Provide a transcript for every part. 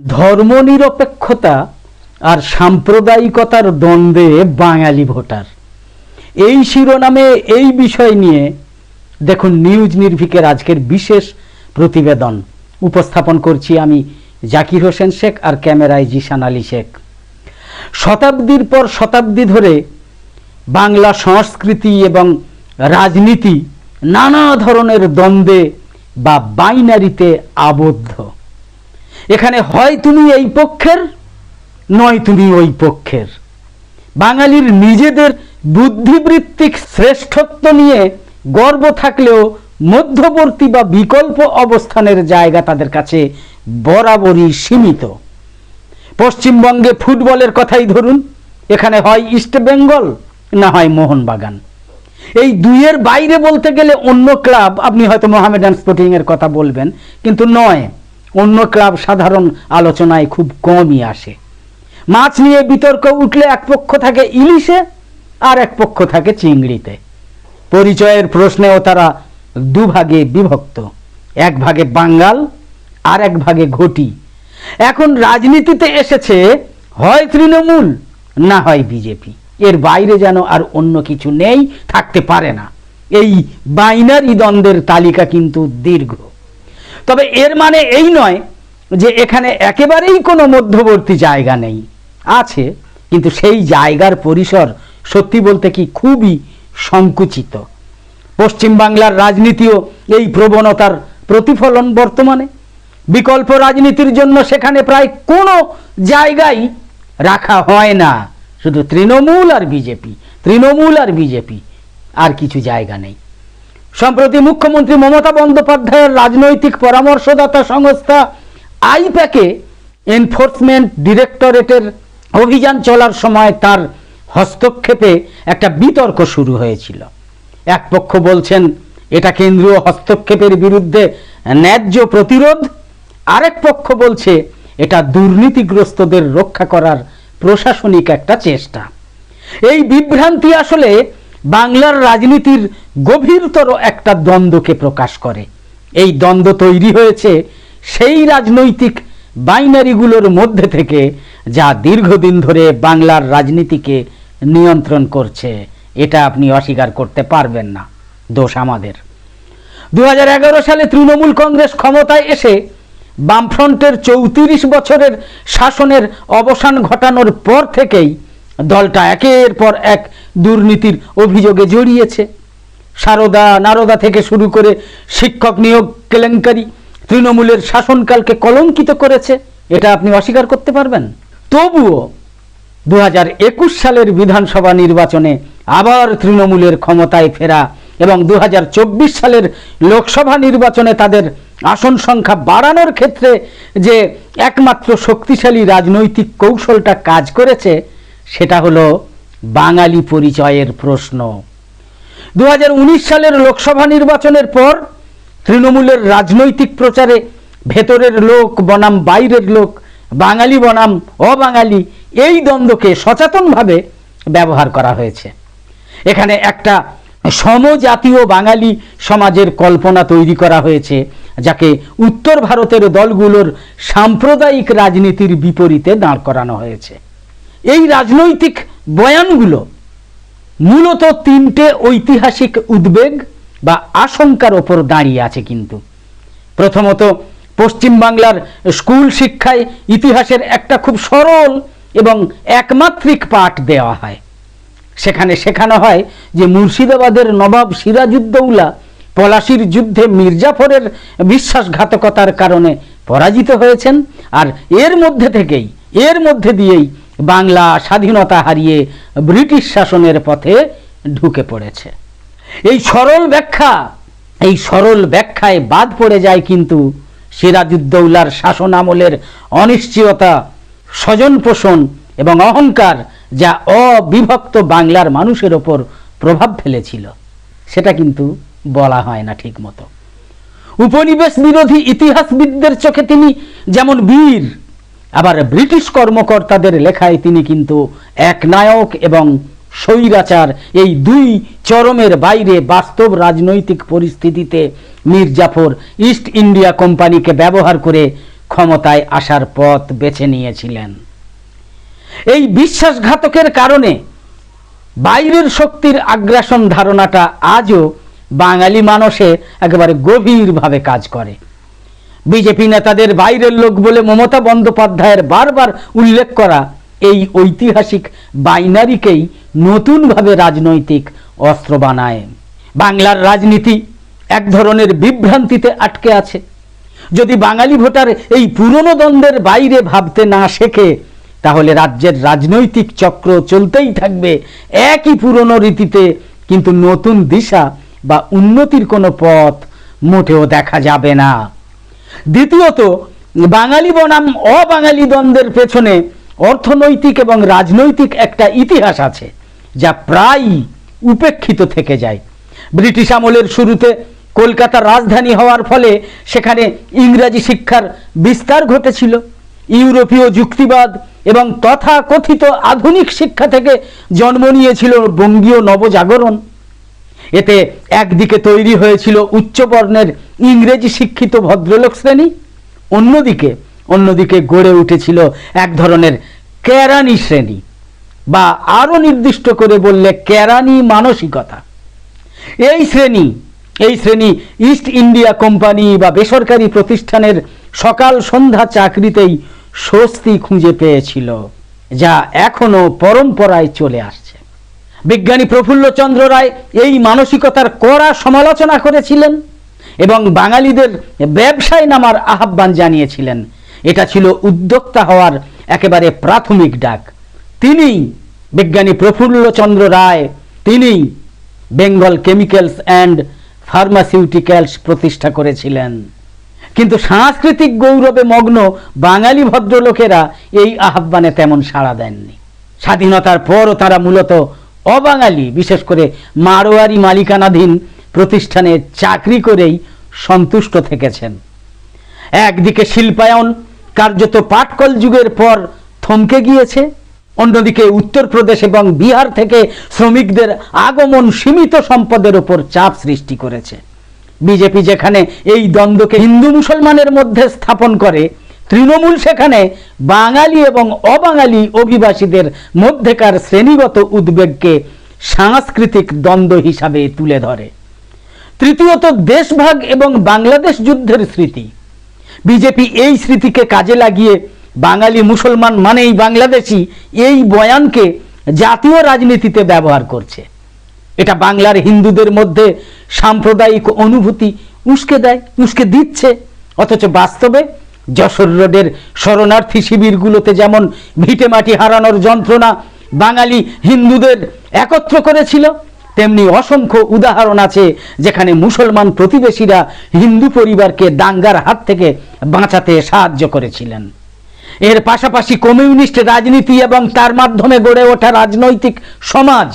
ধর্মনিরপেক্ষতা আর সাম্প্রদায়িকতার দ্বন্দ্বে বাঙালি ভোটার। এই শিরোনামে এই বিষয় নিয়ে দেখুন নিউজ নির্ভিকের আজকের বিশেষ প্রতিবেদন। উপস্থাপন করছি আমি জাকির হোসেন শেখ আর ক্যামেরায় জিসান আলী শেখ। শতাব্দীর পর শতাব্দী ধরে বাংলা সংস্কৃতি এবং রাজনীতি নানা ধরনের দ্বন্দ্বে বা বাইনারিতে আবদ্ধ। এখানে হয় তুমি এই পক্ষের, নয় তুমি ওই পক্ষের। বাঙালির নিজেদের বুদ্ধিবৃত্তিক শ্রেষ্ঠত্ব নিয়ে গর্ব থাকলেও মধ্যবর্তী বা বিকল্প অবস্থানের জায়গা তাদের কাছে বরাবরই সীমিত। পশ্চিমবঙ্গে ফুটবলের কথাই ধরুন, এখানে হয় ইস্ট বেঙ্গল, না হয় মোহনবাগান। এই দুইয়ের বাইরে বলতে গেলে অন্য ক্লাব, আপনি হয়তো মোহামেডান স্পোর্টিংয়ের কথা বলবেন, কিন্তু নয়। অন্য ক্লাব সাধারণ আলোচনায় খুব কমই আসে। মাছ নিয়ে বিতর্ক উঠলে এক পক্ষ থাকে ইলিশে, আর এক পক্ষ থাকে চিংড়িতে। পরিচয়ের প্রশ্নেও তারা দুভাগে বিভক্ত। এক ভাগে বাঙ্গাল, আর এক ভাগে ঘটি। এখন রাজনীতিতে এসেছে, হয় তৃণমূল না হয় বিজেপি। এর বাইরে যেন আর অন্য কিছু নেই, থাকতে পারে না। এই বাইনারি দ্বন্দ্বের তালিকা কিন্তু দীর্ঘ। তবে এর মানে এই নয় যে এখানে একেবারেই কোনো মধ্যবর্তী জায়গা নেই। আছে, কিন্তু সেই জায়গার পরিসর সত্যি বলতে কি খুবই সংকুচিত। পশ্চিমবাংলার রাজনীতিও এই প্রবণতার প্রতিফলন বর্তমানে। বিকল্প রাজনীতির জন্য সেখানে প্রায় কোনো জায়গায় রাখা হয় না। শুধু তৃণমূল আর বিজেপি, তৃণমূল আর বিজেপি, আর কিছু জায়গা নেই। সম্প্রতি মুখ্যমন্ত্রী মমতা বন্দ্যোপাধ্যায়ের রাজনৈতিক পরামর্শদাতা সংস্থা আইপ্যাকে এনফোর্সমেন্ট ডিরেক্টরেটের অভিযান চলার সময় তার হস্তক্ষেপে একটা বিতর্ক শুরু হয়েছিল। এক পক্ষ বলছেন, এটা কেন্দ্রীয় হস্তক্ষেপের বিরুদ্ধে ন্যায্য প্রতিরোধ। আরেক পক্ষ বলছে, এটা দুর্নীতিগ্রস্তদের রক্ষা করার প্রশাসনিক একটা চেষ্টা। এই বিভ্রান্তি আসলে বাংলার রাজনীতির গভীরতর একটা দ্বন্দ্বকে প্রকাশ করে। এই দ্বন্দ্ব তৈরি হয়েছে সেই রাজনৈতিক বাইনারিগুলোর মধ্যে থেকে যা দীর্ঘদিন ধরে বাংলার রাজনীতিকে নিয়ন্ত্রণ করছে। এটা আপনি অস্বীকার করতে পারবেন না। দোষ আমাদের। দু হাজার এগারো সালে তৃণমূল কংগ্রেস ক্ষমতায় এসে বামফ্রন্টের চৌত্রিশ বছরের শাসনের অবসান ঘটানোর পর থেকেই দলটা একের পর এক দুর্নীতির অভিযোগে জড়িয়েছে। সারদা নারদা থেকে শুরু করে শিক্ষক নিয়োগ কেলেঙ্কারি তৃণমূলের শাসনকালকে কলঙ্কিত করেছে। এটা আপনি অস্বীকার করতে পারবেন। তবুও দু হাজার একুশ সালের বিধানসভা নির্বাচনে আবার তৃণমূলের ক্ষমতায় ফেরা এবং দু হাজার চব্বিশ সালের লোকসভা নির্বাচনে তাদের আসন সংখ্যা বাড়ানোর ক্ষেত্রে যে একমাত্র শক্তিশালী রাজনৈতিক কৌশলটা কাজ করেছে সেটা হলো বাঙালি পরিচয়ের প্রশ্ন। দু হাজার উনিশ সালের লোকসভা নির্বাচনের পর তৃণমূলের রাজনৈতিক প্রচারে ভেতরের লোক বনাম, বাইরের লোক বাঙালি বনাম, অবাঙালি এই দ্বন্দ্বকে সচেতনভাবে ব্যবহার করা হয়েছে। এখানে একটা সমজাতীয় বাঙালি সমাজের কল্পনা তৈরি করা হয়েছে, যাকে উত্তর ভারতের দলগুলোর সাম্প্রদায়িক রাজনীতির বিপরীতে দাঁড় করানো হয়েছে। এই রাজনৈতিক বয়ানগুলো মূলত তিনটে ঐতিহাসিক উদ্বেগ বা আশঙ্কার ওপর দাঁড়িয়ে আছে কিন্তু। প্রথমত, পশ্চিমবাংলার স্কুল শিক্ষায় ইতিহাসের একটা খুব সরল এবং একমাত্রিক পাঠ দেওয়া হয়। সেখানে শেখানো হয় যে মুর্শিদাবাদের নবাব সিরাজউদ্দৌলা পলাশির যুদ্ধে মির্জাফরের বিশ্বাসঘাতকতার কারণে পরাজিত হয়েছেন আর এর মধ্যে থেকেই, এর মধ্যে দিয়েই বাংলা স্বাধীনতা হারিয়ে ব্রিটিশ শাসনের পথে ঢুকে পড়েছে। এই সরল ব্যাখ্যা, এই সরল ব্যাখ্যায় বাদ পড়ে যায় কিন্তু সিরাজউদ্দৌলার শাসন আমলের অনিশ্চয়তা স্বজন পোষণ এবং অহংকার যা অবিভক্ত বাংলার মানুষের ওপর প্রভাব ফেলেছিল। সেটা কিন্তু বলা হয় না ঠিক মতো উপনিবেশ বিরোধী ইতিহাসবিদদের চোখে তিনি যেমন বীর আবার ব্রিটিশ কর্মকর্তাদের লেখায় তিনি কিন্তু একনায়ক এবং স্বৈরাচার, এই দুই চরমের বাইরে বাস্তব রাজনৈতিক পরিস্থিতিতে মীর জাফর ইস্ট ইন্ডিয়া কোম্পানিকে ব্যবহার করে ক্ষমতায় আসার পথ বেছে নিয়েছিলেন। এই বিশ্বাসঘাতকের কারণে বাইরের শক্তির আগ্রাসন ধারণাটা আজও বাঙালি মানুষে একেবারে গভীরভাবে কাজ করে। বিজেপি নেতাদের বাইরের লোক বলে মমতা বন্দ্যোপাধ্যায়ের বারবার উল্লেখ করা এই ঐতিহাসিক বাইনারিকেই নতুনভাবে রাজনৈতিক অস্ত্র বানায়। বাংলার রাজনীতি এক ধরনের বিভ্রান্তিতে আটকে আছে। যদি বাঙালি ভোটার এই পুরনো দ্বন্দ্বের বাইরে ভাবতে না শেখে, তাহলে রাজ্যের রাজনৈতিক চক্র চলতেই থাকবে একই পুরনো রীতিতে, কিন্তু নতুন দিশা বা উন্নতির কোনো পথ মোটেও দেখা যাবে না। দ্বিতীয়ত, বাঙালি বনাম অবাঙালি দ্বন্দ্বের পেছনে অর্থনৈতিক এবং রাজনৈতিক একটা ইতিহাস আছে, যা প্রায় উপেক্ষিত থেকে যায়। ব্রিটিশ আমলের শুরুতে কলকাতার রাজধানী হওয়ার ফলে সেখানে ইংরাজি শিক্ষার বিস্তার ঘটেছিল। ইউরোপীয় যুক্তিবাদ এবং তথাকথিত আধুনিক শিক্ষা থেকে জন্ম নিয়েছিল বঙ্গীয় নবজাগরণ। এতে একদিকে তৈরি হয়েছিল উচ্চবর্ণের ইংরেজি শিক্ষিত ভদ্রলোক শ্রেণি। অন্যদিকে অন্যদিকে গড়ে উঠেছিল এক ধরনের কেরানি শ্রেণি, বা আরও নির্দিষ্ট করে বললে কেরানি মানসিকতা। এই শ্রেণি এই শ্রেণি ইস্ট ইন্ডিয়া কোম্পানি বা বেসরকারি প্রতিষ্ঠানের সকাল সন্ধ্যা চাকরিতেই স্বস্তি খুঁজে পেয়েছিল, যা এখনও পরম্পরায় চলে আসছে। বিজ্ঞানী প্রফুল্লচন্দ্র রায় এই মানসিকতার কড়া সমালোচনা করেছিলেন। এবং বাঙালিদের ব্যবসায় নামার আহ্বান জানিয়েছিলেন। এটা ছিল উদ্যোক্তা হওয়ার একেবারে প্রাথমিক ডাক। তিনি বিজ্ঞানী প্রফুল্লচন্দ্র রায় তিনি বেঙ্গল কেমিক্যালস অ্যান্ড ফার্মাসিউটিক্যালস প্রতিষ্ঠা করেছিলেন। কিন্তু সাংস্কৃতিক গৌরবে মগ্ন বাঙালি ভদ্রলোকেরা এই আহ্বানে তেমন সাড়া দেননি। স্বাধীনতার পরও তারা মূলত অবাঙালি, বিশেষ করে মারোয়ারি মালিকানাধীন প্রতিষ্ঠানে চাকরি করেই সন্তুষ্ট থেকেছেন। একদিকে শিল্পায়ন কার্যত পাটকল যুগের পর থমকে গিয়েছে, অন্যদিকে উত্তরপ্রদেশ এবং বিহার থেকে শ্রমিকদের আগমন সীমিত সম্পদের ওপর চাপ সৃষ্টি করেছে। বিজেপি যেখানে এই দ্বন্দ্বকে হিন্দু মুসলমানের মধ্যে স্থাপন করে, তৃণমূল সেখানে বাঙালি এবং অবাঙালি অভিবাসীদের মধ্যেকার শ্রেণীগত উদ্বেগকে সাংস্কৃতিক দ্বন্দ্ব হিসাবে তুলে ধরে। তৃতীয়ত দেশভাগ এবং বাংলাদেশ যুদ্ধের স্মৃতি। বিজেপি এই স্মৃতিকে কাজে লাগিয়ে বাঙালি মুসলমান মানেই বাংলাদেশি এই বয়ানকে জাতীয় রাজনীতিতে ব্যবহার করছে। এটা বাংলার হিন্দুদের মধ্যে সাম্প্রদায়িক অনুভূতি উস্কে দেয়, উস্কে দিচ্ছে। অথচ বাস্তবে যশোর রোডের শরণার্থী শিবিরগুলোতে যেমন ভিটেমাটি হারানোর যন্ত্রণা বাঙালি হিন্দুদের একত্র করেছিল তেমনি অসংখ্য উদাহরণ আছে যেখানে মুসলমান প্রতিবেশীরা হিন্দু পরিবারকে দাঙ্গার হাত থেকে বাঁচাতে সাহায্য করেছিলেন। এর পাশাপাশি কমিউনিস্ট রাজনীতি এবং তার মাধ্যমে গড়ে ওঠা রাজনৈতিক সমাজ,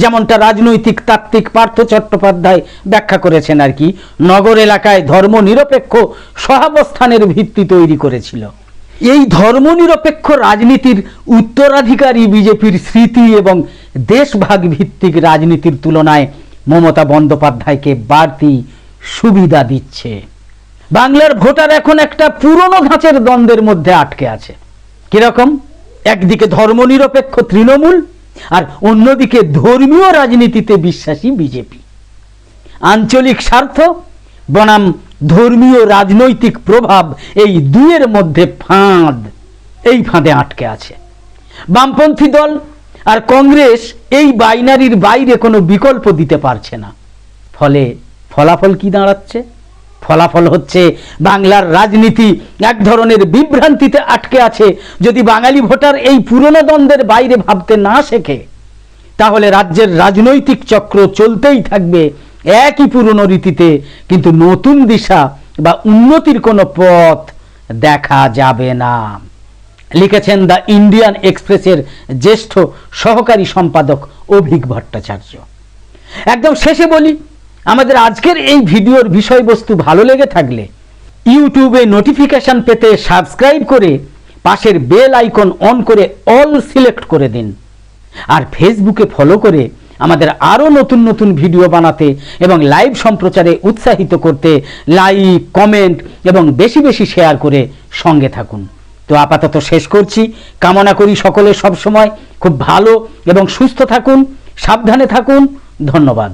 যেমনটা রাজনৈতিক তাত্ত্বিক পার্থ চট্টোপাধ্যায় ব্যাখ্যা করেছেন আর কি, নগর এলাকায় ধর্মনিরপেক্ষ সহাবস্থানের ভিত্তি তৈরি করেছিল। এই ধর্মনিরপেক্ষ রাজনীতির উত্তরাধিকারী বিজেপির স্মৃতি এবং দেশভাগ ভিত্তিক রাজনীতির তুলনায় মমতা বন্দ্যোপাধ্যায়কে বাড়তি সুবিধা দিচ্ছে। বাংলার ভোটার এখন একটা পুরনো ধাঁচের দ্বন্দ্বের মধ্যে আটকে আছে। কীরকম? একদিকে ধর্মনিরপেক্ষ তৃণমূল আর অন্যদিকে ধর্মীয় রাজনীতিতে বিশ্বাসী বিজেপি। আঞ্চলিক স্বার্থ, বনাম ধর্মীয় রাজনৈতিক প্রভাব এই দুয়ের মধ্যে ফাঁদ, এই ফাঁদে আটকে আছে। বামপন্থী দল আর কংগ্রেস এই বাইনারির বাইরে কোনো বিকল্প দিতে পারছে না। ফলে ফলাফল কি দাঁড়াচ্ছে? ফলাফল হচ্ছে বাংলার রাজনীতি এক ধরনের বিভ্রান্তিতে আটকে আছে। যদি বাঙালি ভোটার এই পুরনো দ্বন্দ্বের বাইরে ভাবতে না শেখে, তাহলে রাজ্যের রাজনৈতিক চক্র চলতেই থাকবে একই পুরনো রীতিতে। কিন্তু নতুন দিশা বা উন্নতির কোনো পথ দেখা যাবে না। লিখেছেন দ্য ইন্ডিয়ান এক্সপ্রেসের জ্যেষ্ঠ সহকারী সম্পাদক অভিক ভট্টাচার্য। একদম শেষে বলি, আমাদের আজকের এই ভিডিওর বিষয়বস্তু ভালো লেগে থাকলে ইউটিউবে নোটিফিকেশন পেতে সাবস্ক্রাইব করে পাশের বেল আইকন অন করে অল সিলেক্ট করে দিন। আর ফেসবুকে ফলো করে আমাদের আরও নতুন নতুন ভিডিও বানাতে এবং লাইভ সম্প্রচারে উৎসাহিত করতে লাইক, কমেন্ট এবং বেশি বেশি শেয়ার করে সঙ্গে থাকুন। তো আপাতত শেষ করছি। কামনা করি সকলে সবসময় খুব ভালো এবং সুস্থ থাকুন, সাবধানে থাকুন। ধন্যবাদ।